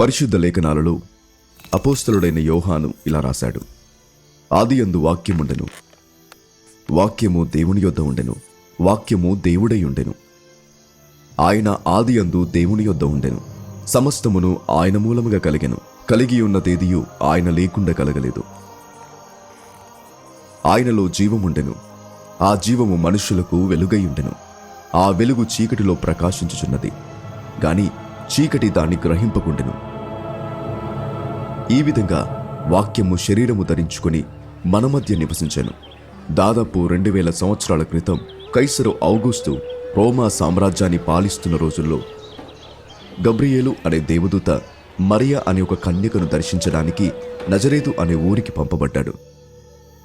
పరిశుద్ధ లేఖనాలలో అపోస్తలుడైన యోహాను ఇలా రాశాడు. ఆది అందు వాక్యముండెను. వాక్యము దేవుని యొద్ద ఉండెను. వాక్యము దేవుడై ఉండెను. ఆయన ఆది అందు దేవుని యొద్ద ఉండెను. సమస్తమును ఆయన మూలముగా కలిగెను. కలిగి ఉన్నదేదియు ఆయన లేకుండా కలగలేదు. ఆయనలో జీవముండెను. ఆ జీవము మనుష్యులకు వెలుగై ఉండెను. ఆ వెలుగు చీకటిలో ప్రకాశించుచున్నది. గాని చీకటి దాన్ని గ్రహింపకుండెను. ఈ విధంగా వాక్యము శరీరము ధరించుకొని మన మధ్య నివసించాను. దాదాపు రెండు వేల సంవత్సరాల క్రితం కైసరు ఔగుస్తు రోమా సామ్రాజ్యాన్ని పాలిస్తున్న రోజుల్లో గబ్రియేలు అనే దేవదూత మరియా అనే ఒక కన్యకను దర్శించడానికి నజరేదు అనే ఊరికి పంపబడ్డాడు.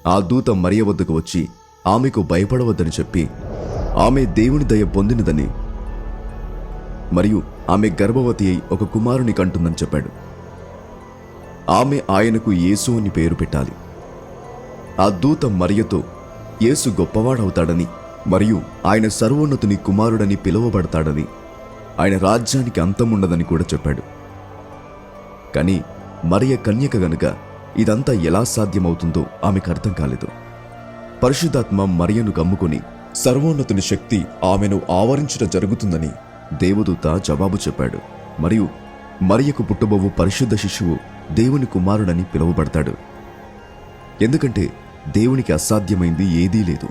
ఆ దూత మరియ వద్దకు వచ్చి ఆమెకు భయపడవద్దని చెప్పి ఆమె దేవుని దయ పొందినదని మరియు ఆమె గర్భవతి అయి ఒక కుమారుని కంటుందని చెప్పాడు. ఆమె ఆయనకు యేసు అని పేరు పెట్టాలి. ఆ దూత మరియతో యేసు గొప్పవాడవుతాడని మరియు ఆయన సర్వోన్నతుని కుమారుడని పిలువబడతాడని ఆయన రాజ్యానికి అంతముండదని కూడా చెప్పాడు. కానీ మరియ కన్యక గనుక ఇదంతా ఎలా సాధ్యమవుతుందో ఆమెకు అర్థం కాలేదు. పరిశుద్ధాత్మ మరియను గమ్ముకుని సర్వోన్నతుని శక్తి ఆమెను ఆవరించడం జరుగుతుందని దేవదూత జవాబు చెప్పాడు. మరియు మరియకు పుట్టబోవు పరిశుద్ధ శిశువు దేవుని కుమారుడని పిలువబడతాడు. ఎందుకంటే దేవునికి అసాధ్యమైంది ఏదీ లేదు.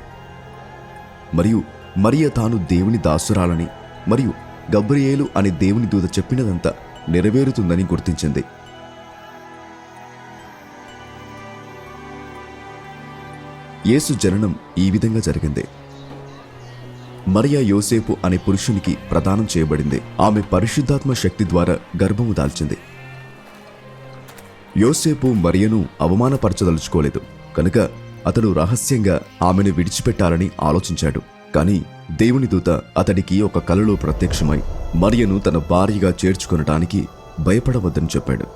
మరియు మరియ తాను దేవుని దాసురాలని మరియు గబ్రియేలు అనే దేవుని దూత చెప్పినదంతా నెరవేరుతుందని గుర్తించింది. యేసు జననం ఈ విధంగా జరిగింది. మరియా యోసేపు అనే పురుషునికి ప్రదానం చేయబడింది. ఆమె పరిశుద్ధాత్మ శక్తి ద్వారా గర్భము దాల్చింది. యోసేపు మరియను అవమానపరచదలుచుకోలేదు. కనుక అతడు రహస్యంగా ఆమెను విడిచిపెట్టాలని ఆలోచించాడు. కానీ దేవుని దూత అతడికి ఒక కలలో ప్రత్యక్షమై మరియను తన భార్యగా చేర్చుకొనటానికి భయపడవద్దని చెప్పాడు.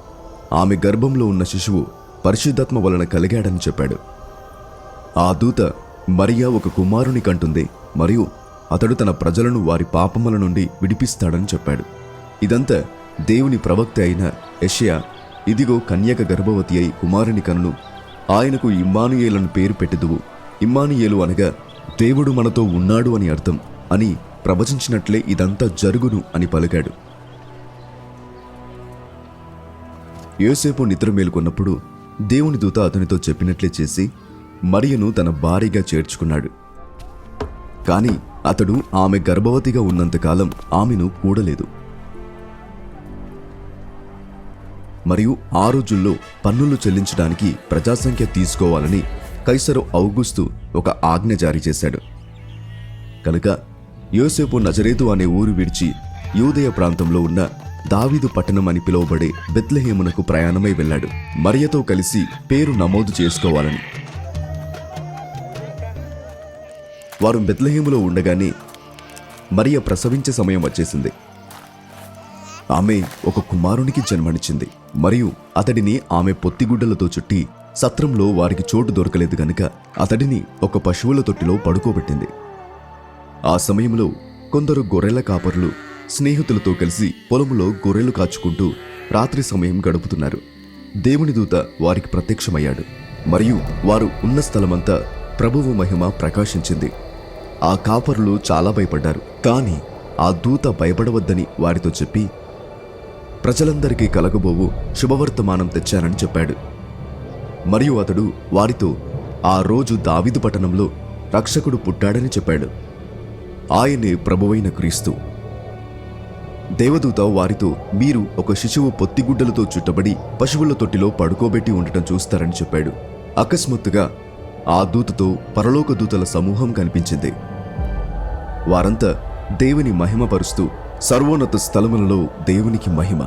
ఆమె గర్భంలో ఉన్న శిశువు పరిశుద్ధాత్మ వలన కలిగాడని చెప్పాడు. ఆ దూత మరియా ఒక కుమారుని కంటుంది మరియు అతడు తన ప్రజలను వారి పాపముల నుండి విడిపిస్తాడని చెప్పాడు. ఇదంతా దేవుని ప్రవక్త అయిన యషయా ఇదిగో కన్యక గర్భవతి అయి కుమారుని కనును. ఆయనకు ఇమ్మానుయేలను పేరు పెట్టెదువు. ఇమ్మానుయేలు అనగా దేవుడు మనతో ఉన్నాడు అని అర్థం అని ప్రవచించినట్లే ఇదంతా జరుగును అని పలికాడు. యోసేపు నిద్ర మేలుకొన్నప్పుడు దేవుని దూత అతనితో చెప్పినట్లే చేసి మరియను తన భార్యగా చేర్చుకున్నాడు. కాని అతడు ఆమె గర్భవతిగా ఉన్నంతకాలం ఆమెను కూడలేదు. మరియు ఆ రోజుల్లో పన్నులు చెల్లించడానికి ప్రజాసంఖ్య తీసుకోవాలని కైసరు ఔగుస్తు ఒక ఆజ్ఞ జారీ చేశాడు. కనుక యోసేపు నజరేతు అనే ఊరు విడిచి యూదయ ప్రాంతంలో ఉన్న దావీదు పట్టణం అని పిలువబడే బెత్లహేమునకు ప్రయాణమై వెళ్ళాడు. మరియతో కలిసి పేరు నమోదు చేసుకోవాలని. వారు బెత్లహేములో ఉండగానే మరియ ప్రసవించే సమయం వచ్చేసింది. ఆమె ఒక కుమారునికి జన్మనిచ్చింది. మరియు అతడిని ఆమె పొత్తిగుడ్డలతో చుట్టి సత్రంలో వారికి చోటు దొరకలేదు గనుక అతడిని ఒక పశువుల తొట్టిలో పడుకోబెట్టింది. ఆ సమయంలో కొందరు గొర్రెల కాపరులు స్నేహితులతో కలిసి పొలంలో గొర్రెలు కాచుకుంటూ రాత్రి సమయం గడుపుతున్నారు. దేవుని దూత వారికి ప్రత్యక్షమయ్యాడు. మరియు వారు ఉన్న స్థలమంతా ప్రభువు మహిమ ప్రకాశించింది. ఆ కాపరులు చాలా భయపడ్డారు. కానీ ఆ దూత భయపడవద్దని వారితో చెప్పి ప్రజలందరికీ కలగబోవు శుభవర్తమానం తెచ్చానని చెప్పాడు. మరియు అతడు వారితో ఆ రోజు దావిదు పట్టణంలో రక్షకుడు పుట్టాడని చెప్పాడు. ఆయనే ప్రభువైన క్రీస్తు. దేవదూత వారితో మీరు ఒక శిశువు పొత్తిగుడ్డలతో చుట్టబడి పశువుల తొట్టిలో పడుకోబెట్టి ఉండటం చూస్తారని చెప్పాడు. అకస్మాత్తుగా ఆ దూతతో పరలోక దూతల సమూహం కనిపించింది. వారంతా దేవుని మహిమపరుస్తూ సర్వోన్నత స్థలములలో దేవునికి మహిమ.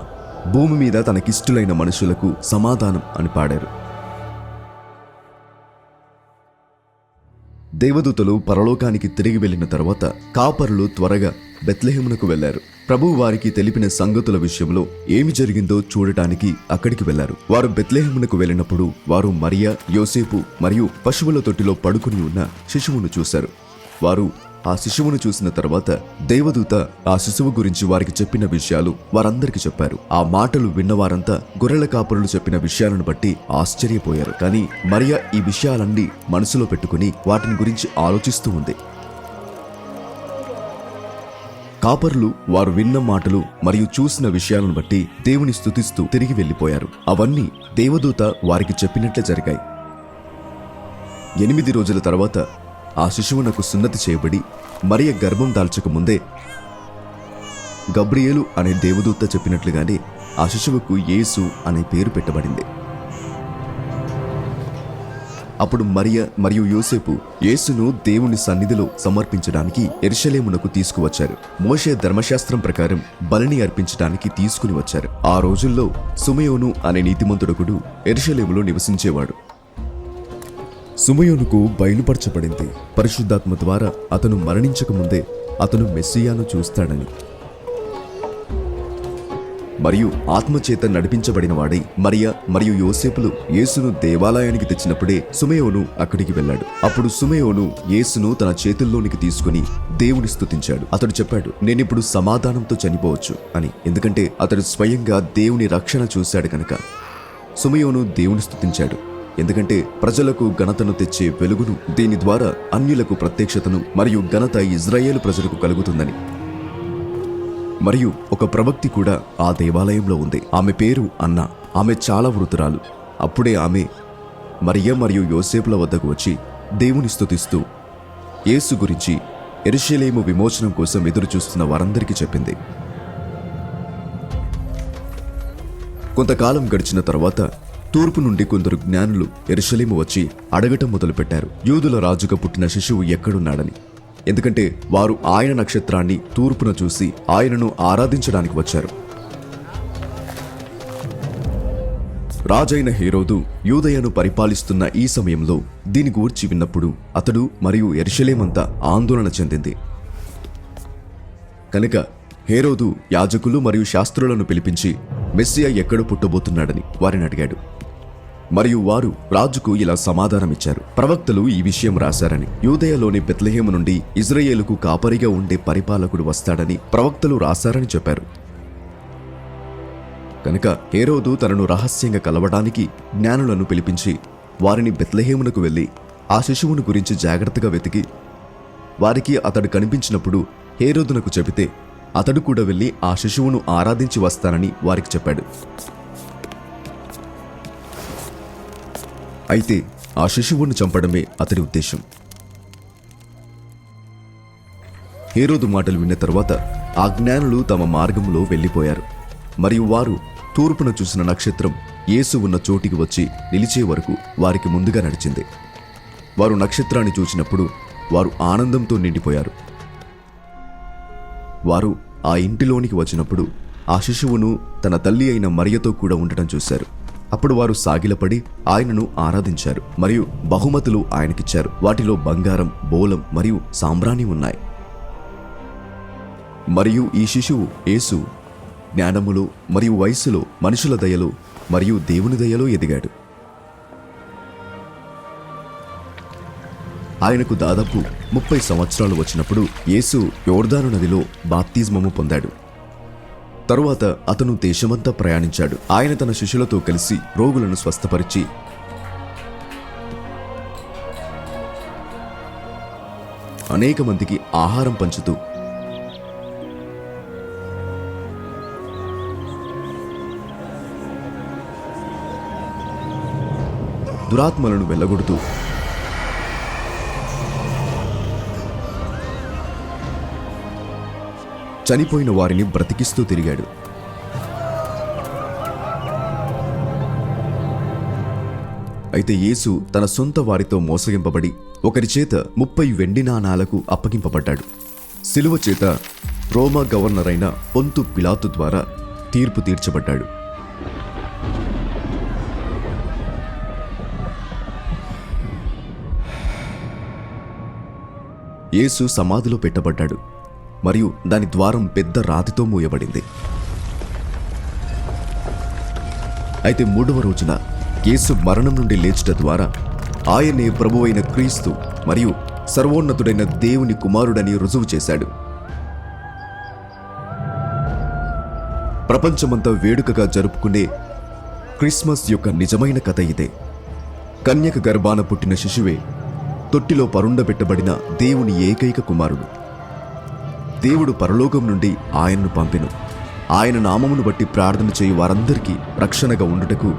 భూమి మీద తనకిష్టులైన మనుషులకు సమాధానం అని పాడారు. దేవదూతలు పరలోకానికి తిరిగి వెళ్ళిన తర్వాత కాపరులు త్వరగా బెత్లెహేమునకు వెళ్ళారు ప్రభువు వారికి తెలిపిన సంగతుల విషయంలో ఏమి జరిగిందో చూడటానికి అక్కడికి వెళ్ళారు వారు బెత్లెహేమునకు వెళ్ళినప్పుడు వారు మరియా యోసేపు మరియు పశువుల తొట్టిలో పడుకుని ఉన్న శిశువును చూశారు. వారు ఆ శిశువును చూసిన తర్వాత దేవదూత ఆ శిశువు గురించి వారికి చెప్పిన విషయాలు వారందరికీ చెప్పారు. ఆ మాటలు విన్నవారంతా గొర్రెల కాపురులు చెప్పిన విషయాలను బట్టి ఆశ్చర్యపోయారు. కానీ మరియా ఈ విషయాలన్నీ మనసులో పెట్టుకుని వాటిని గురించి ఆలోచిస్తూ ఉంది. కాపర్లు వారు విన్న మాటలు మరియు చూసిన విషయాలను బట్టి దేవుని స్థుతిస్తూ తిరిగి వెళ్ళిపోయారు. అవన్నీ దేవదూత వారికి చెప్పినట్లే జరిగాయి. ఎనిమిది రోజుల తర్వాత ఆ శిశువునకు సున్నతి చేయబడి మరియ గర్భం దాల్చక ముందే గబ్రియేలు అనే దేవదూత చెప్పినట్లుగానే ఆ శిశువుకు యేసు అనే పేరు పెట్టబడింది. అప్పుడు మరియ మరియు యోసేపు యేసును దేవుని సన్నిధిలో సమర్పించడానికి ఎరుషలేమునకు తీసుకువచ్చారు. మోషే ధర్మశాస్త్రం ప్రకారం బలిని అర్పించడానికి తీసుకుని వచ్చారు. ఆ రోజుల్లో సుమయోను అనే నీతిమంతుడకుడు ఎరుషలేములో నివసించేవాడు. సుమయోనుకు బయలుపరచబడింది. పరిశుద్ధాత్మ ద్వారా అతను మరణించక ముందే అతను మెస్సియాను చూస్తాడని. మరియు ఆత్మచేత నడిపించబడినవాడై మరియా మరియు యోసేపులు యేసును దేవాలయానికి తెచ్చినప్పుడే సుమయోను అక్కడికి వెళ్ళాడు. అప్పుడు సుమయోను యేసును తన చేతుల్లోనికి తీసుకుని దేవుని స్థుతించాడు అతడు చెప్పాడు నేనిప్పుడు సమాధానంతో చనిపోవచ్చు అని. ఎందుకంటే అతడు స్వయంగా దేవుని రక్షణ చూశాడు కనుక. సుమయోను దేవుని స్థుతించాడు ఎందుకంటే ప్రజలకు ఘనతను తెచ్చే వెలుగును దీని ద్వారా అన్యులకు ప్రత్యక్షతను మరియు ఘనత ఇజ్రాయేల్ ప్రజలకు కలుగుతుందని. మరియు ఒక ప్రవక్తి కూడా ఆ దేవాలయంలో ఉంది. ఆమె పేరు అన్న. ఆమె చాలా వృతురాలు. అప్పుడే ఆమె మరియ మరియు యోసేపుల వద్దకు వచ్చి దేవుని స్థుతిస్తూ యేసు గురించి ఎరుషలేము విమోచనం కోసం ఎదురుచూస్తున్న వారందరికీ చెప్పింది. కొంతకాలం గడిచిన తర్వాత తూర్పు నుండి కొందరు జ్ఞానులు ఎరుషలేము వచ్చి అడగటం మొదలుపెట్టారు. యూదుల రాజుగా పుట్టిన శిశువు ఎక్కడున్నాడని. ఎందుకంటే వారు ఆయన నక్షత్రాన్ని తూర్పున చూసి ఆయనను ఆరాధించడానికి వచ్చారు. రాజైన హేరోదు యూదయను పరిపాలిస్తున్న ఈ సమయంలో దీని గూర్చి విన్నప్పుడు అతడు మరియు ఎరుషలేమంతా ఆందోళన చెందింది. కనుక హేరోదు యాజకులు మరియు శాస్త్రులను పిలిపించి మెస్సియా ఎక్కడ పుట్టబోతున్నాడని వారిని అడిగాడు. మరియు వారు రాజుకు ఇలా సమాధానమిచ్చారు. ప్రవక్తలు ఈ విషయం రాశారని యూదయలోని పెత్లహేము నుండి ఇజ్రాయేలుకు కాపరిగా ఉండే పరిపాలకుడు వస్తాడని ప్రవక్తలు రాశారని చెప్పారు. కనుక హేరోదు తనను రహస్యంగా కలవడానికి జ్ఞానులను పిలిపించి వారిని బెత్లహేమునకు వెళ్ళి ఆ శిశువును గురించి జాగ్రత్తగా వెతికి వారికి అతడు కనిపించినప్పుడు హేరోదునకు చెబితే అతడు కూడా వెళ్ళి ఆ శిశువును ఆరాధించి వస్తానని వారికి చెప్పాడు. అయితే ఆ శిశువును చంపడమే అతడి ఉద్దేశం. హేరోదు మాటలు విన్న తర్వాత ఆ జ్ఞానులు తమ మార్గంలో వెళ్ళిపోయారు. మరియు వారు తూర్పున చూసిన నక్షత్రం యేసు ఉన్న చోటికి వచ్చి నిలిచే వరకు వారికి ముందుగా నడిచింది. వారు నక్షత్రాన్ని చూసినప్పుడు వారు ఆనందంతో నిండిపోయారు. వారు ఆ ఇంటిలోనికి వచ్చినప్పుడు ఆ శిశువును తన తల్లి అయిన మరియతో కూడా ఉండటం చూశారు. అప్పుడు వారు సాగిలపడి ఆయనను ఆరాధించారు మరియు బహుమతులు ఆయనకిచ్చారు. వాటిలో బంగారం బోలం మరియు సాంబ్రాణి ఉన్నాయి. మరియు ఈ శిశువు యేసు జ్ఞానములో మరియు వయస్సులో మనుషుల దయలో మరియు దేవుని దయలో ఎదిగాడు. ఆయనకు దాదాపు ముప్పై సంవత్సరాలు వచ్చినప్పుడు యేసు యోర్దాను నదిలో బాప్తిజమము పొందాడు. తరువాత అతను దేశమంతా ప్రయాణించాడు. ఆయన తన శిష్యులతో కలిసి రోగులను స్వస్థపరిచి అనేక మందికి ఆహారం పంచుతూ దురాత్మలను వెళ్ళగొడుతూ చనిపోయిన వారిని బ్రతికిస్తూ తిరిగాడు. అయితే యేసు తన సొంత వారితో మోసగింపబడి ఒకరి చేత ముప్పై వెండి నాణాలకు అప్పగింపబడ్డాడు. సిలువ చేత రోమా గవర్నర్ అయిన పొంతు పిలాతు ద్వారా తీర్పు తీర్చబడ్డాడు. యేసు సమాధిలో పెట్టబడ్డాడు. మరియు దాని ద్వారం పెద్ద రాతితో మూయబడింది. అయితే మూడవ రోజున యేసు మరణం నుండి లేచిట ద్వారా ఆయనే ప్రభువైన క్రీస్తు మరియు సర్వోన్నతుడైన దేవుని కుమారుడని రుజువు చేశాడు. ప్రపంచమంతా వేడుకగా జరుపుకునే క్రిస్మస్ యొక్క నిజమైన కథ ఇదే. కన్యక గర్భాన పుట్టిన శిశువే తొట్టిలో పరుండబెట్టబడిన దేవుని ఏకైక కుమారుడు. దేవుడు పరలోకం నుండి ఆయనను పంపెను. ఆయన నామమును బట్టి ప్రార్థన చేయు వారందరికీ రక్షణగా ఉండుటకు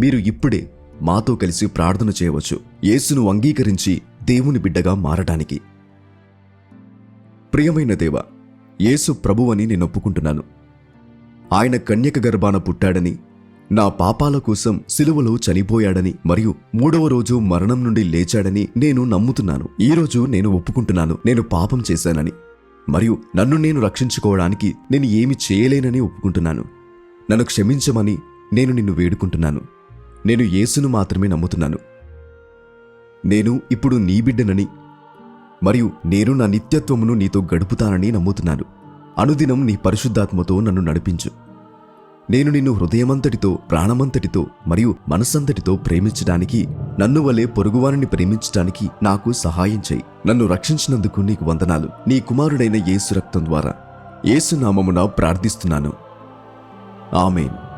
మీరు ఇప్పుడే మాతో కలిసి ప్రార్థన చేయవచ్చు. యేసును అంగీకరించి దేవుని బిడ్డగా మారడానికి. ప్రియమైన దేవ యేసు ప్రభువని నేను ఒప్పుకుంటున్నాను. ఆయన కన్యక గర్భాన పుట్టాడని నా పాపాల కోసం సిలువలో చనిపోయాడని మరియు మూడవ రోజు మరణం నుండి లేచాడని నేను నమ్ముతున్నాను. ఈ రోజు నేను ఒప్పుకుంటున్నాను. నేను పాపం చేశానని మరియు నన్ను నేను రక్షించుకోవడానికి నేను ఏమి చేయలేనని ఒప్పుకుంటున్నాను. నన్ను క్షమించమని నేను నిన్ను వేడుకుంటున్నాను. నేను యేసును మాత్రమే నమ్ముతున్నాను. నేను ఇప్పుడు నీ బిడ్డనని మరియు నేను నా నిత్యత్వమును నీతో గడుపుతానని నమ్ముతున్నాను. అనుదినం నీ పరిశుద్ధాత్మతో నన్ను నడిపించు. నేను నిన్ను హృదయమంతటితో ప్రాణమంతటితో మరియు మనస్సంతటితో ప్రేమించడానికి నన్ను వలె పొరుగువారిని ప్రేమించడానికి నాకు సహాయం చేయి. నన్ను రక్షించినందుకు నీకు వందనాలు. నీ కుమారుడైన యేసు రక్తం ద్వారా. యేసు నామమున ప్రార్థిస్తున్నాను. ఆమెన్.